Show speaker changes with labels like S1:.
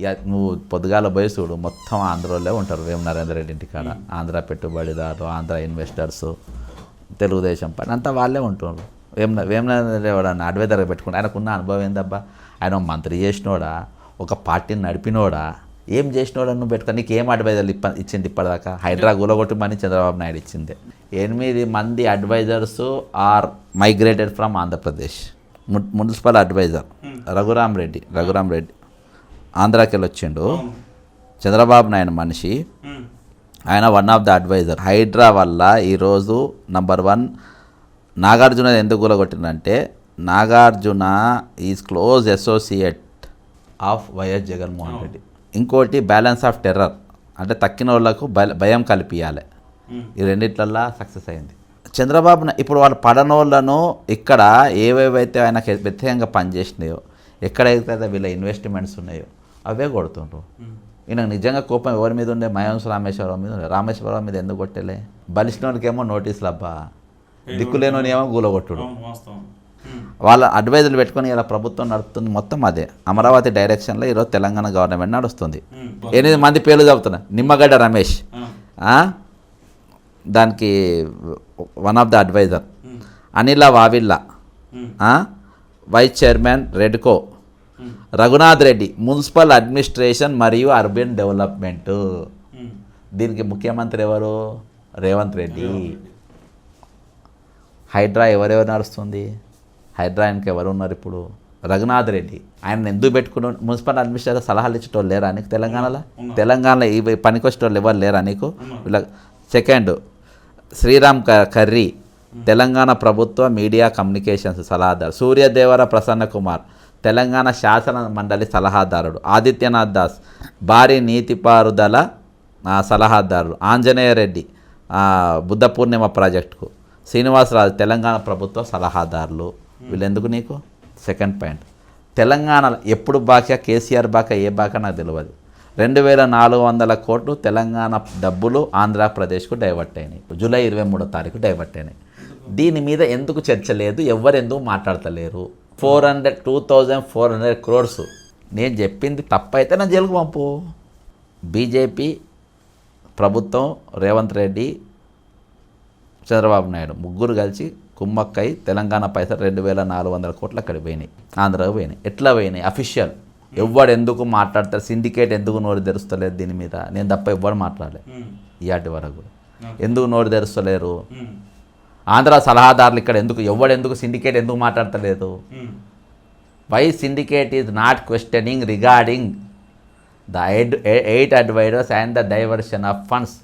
S1: ఇక నువ్వు పొద్దుగాల పోయి చూడు మొత్తం ఆంధ్రలో ఉంటారు వేమ నరేందర్ రెడ్డి ఇంటికాడ ఆంధ్ర పెట్టుబడిదారులు ఆంధ్ర ఇన్వెస్టర్స్ తెలుగుదేశం పని అంతా వాళ్ళే ఉంటున్నారు వేమ వేమ నరేందర్ రెడ్డి ఎవడన్నా అడ్వైజర్ పెట్టుకుంటే ఆయనకున్న అనుభవం ఏందబ్బా? ఆయన మంత్రి చేసినోడా? ఒక పార్టీని నడిపినోడా? ఏం చేసినోడా నువ్వు పెట్టుకో నీకు ఏం అడ్వైజర్లు ఇప్ప ఇచ్చింది ఇప్పటిదాకా? హైడ్రా గులగొట్టమని చంద్రబాబు నాయుడు ఇచ్చింది. ఎనిమిది మంది advisers are migrated from Andhra Pradesh. Municipal adviser Raghuram Reddy Raghuram Reddy. ఆంధ్రాకి వెళ్ళి వచ్చిండు చంద్రబాబు నాయుడు మనిషి. ఆయన one of the adviser HYDRAA వల్ల ఈరోజు నంబర్ వన్ నాగార్జున ఎందుకు కూలగొట్టిందంటే Nagarjuna is close associate of YS Jaganmohan Reddy. ఇంకోటి బ్యాలెన్స్ ఆఫ్ టెర్రర్ అంటే తక్కిన వాళ్ళకు భయ- భయం కల్పించాలి ఈ రెండిట్లల్లా సక్సెస్ అయింది. చంద్రబాబు ఇప్పుడు వాళ్ళు పడనోళ్ళను ఇక్కడ ఏవేవైతే ఆయనకి వ్యతిరేకంగా పనిచేసినాయో ఎక్కడైతే వీళ్ళ ఇన్వెస్ట్మెంట్స్ ఉన్నాయో అవే కొడుతుండ్రు. ఈయన నిజంగా కోపం ఎవరి మీద ఉండే? మయోన్స్ రామేశ్వరరావు మీద ఉండే. రామేశ్వరరావు మీద ఎందుకు కొట్టలే? బలిసినోనికేమో నోటీసులు అబ్బా దిక్కులేనోని ఏమో గూలగొట్టుడు. వాళ్ళ అడ్వైజర్లు పెట్టుకొని ఇలా ప్రభుత్వం నడుపుతుంది మొత్తం అదే. అమరావతి డైరెక్షన్లో ఈరోజు తెలంగాణ గవర్నమెంట్ నడుస్తుంది. ఎనిమిది మంది పేర్లు చెబుతున్నా నిమ్మగడ్డ రమేష్? దానికి one of the adviser. Anila Vavilla? Vice chairman REDCO. Raghunath Reddy municipal administration మరియు అర్బన్ డెవలప్మెంట్. దీనికి ముఖ్యమంత్రి ఎవరు? రేవంత్ రెడ్డి. హైడ్రా ఎవరెవరు నడుస్తుంది? హైడ్రా ఆయనకి ఎవరు ఉన్నారు ఇప్పుడు? రఘునాథ్ రెడ్డి. ఆయన ఎందుకు పెట్టుకున్న మున్సిపల్ అడ్మినిస్ట్రేటర్ సలహాలు ఇచ్చేటోళ్ళు లేరా నీకు తెలంగాణలో? తెలంగాణలో ఈ పనికొచ్చేటోళ్ళు ఎవరు లేరా నీకు? వీళ్ళ సెకండ్ శ్రీరామ్ కర్రీ. తెలంగాణ ప్రభుత్వ మీడియా కమ్యూనికేషన్స్ సలహాదారు. సూర్యదేవర ప్రసన్న కుమార్. తెలంగాణ శాసన మండలి సలహాదారుడు ఆదిత్యనాథ్ దాస్ భారీ నీతిపారుదల ఆ, సలహాదారులు ఆంజనేయ రెడ్డి బుద్ధ పూర్ణిమ ప్రాజెక్టుకు. శ్రీనివాసరాజు తెలంగాణ ప్రభుత్వ సలహాదారులు. వీళ్ళెందుకు నీకు? Second point. తెలంగాణలో ఎప్పుడు బాకా కేసీఆర్ బాకా ఏ బాకా నాకు తెలియదు రెండు వేల నాలుగు వందల కోట్లు తెలంగాణ డబ్బులు ఆంధ్రప్రదేశ్కు డైవర్ట్ అయినాయి. జూలై ఇరవై మూడో తారీఖు డైవర్ట్ అయినాయి. దీని మీద ఎందుకు చర్చ లేదు? ఎవరు ఎందుకు మాట్లాడతలేరు? Four hundred two thousand four hundred crores. నేను చెప్పింది తప్పైతే నా జైలుకు పంపు. బీజేపీ ప్రభుత్వం రేవంత్ రెడ్డి చంద్రబాబు నాయుడు ముగ్గురు కలిసి కుమ్మక్కై తెలంగాణ పైసలు రెండు వేల నాలుగు వందల కోట్లు అక్కడ పోయినాయి. ఆంధ్రాకు పోయినాయి. ఎట్లా పోయినాయి? అఫీషియల్. ఎవ్వడు ఎందుకు మాట్లాడతారు సిండికేట్ ఎందుకు నోరు తెరుస్తలేదు దీని మీద? నేను తప్ప ఎవ్వడు మాట్లాడలేదు ఇయాటి వరకు ఎందుకు నోరు తెరుస్తలేరు? ఆంధ్ర సలహాదారులు ఇక్కడ ఎందుకు ఎవడు ఎందుకు సిండికేట్ ఎందుకు మాట్లాడతలేదు? Why syndicate is not questioning regarding the eight advisers and the diversion of funds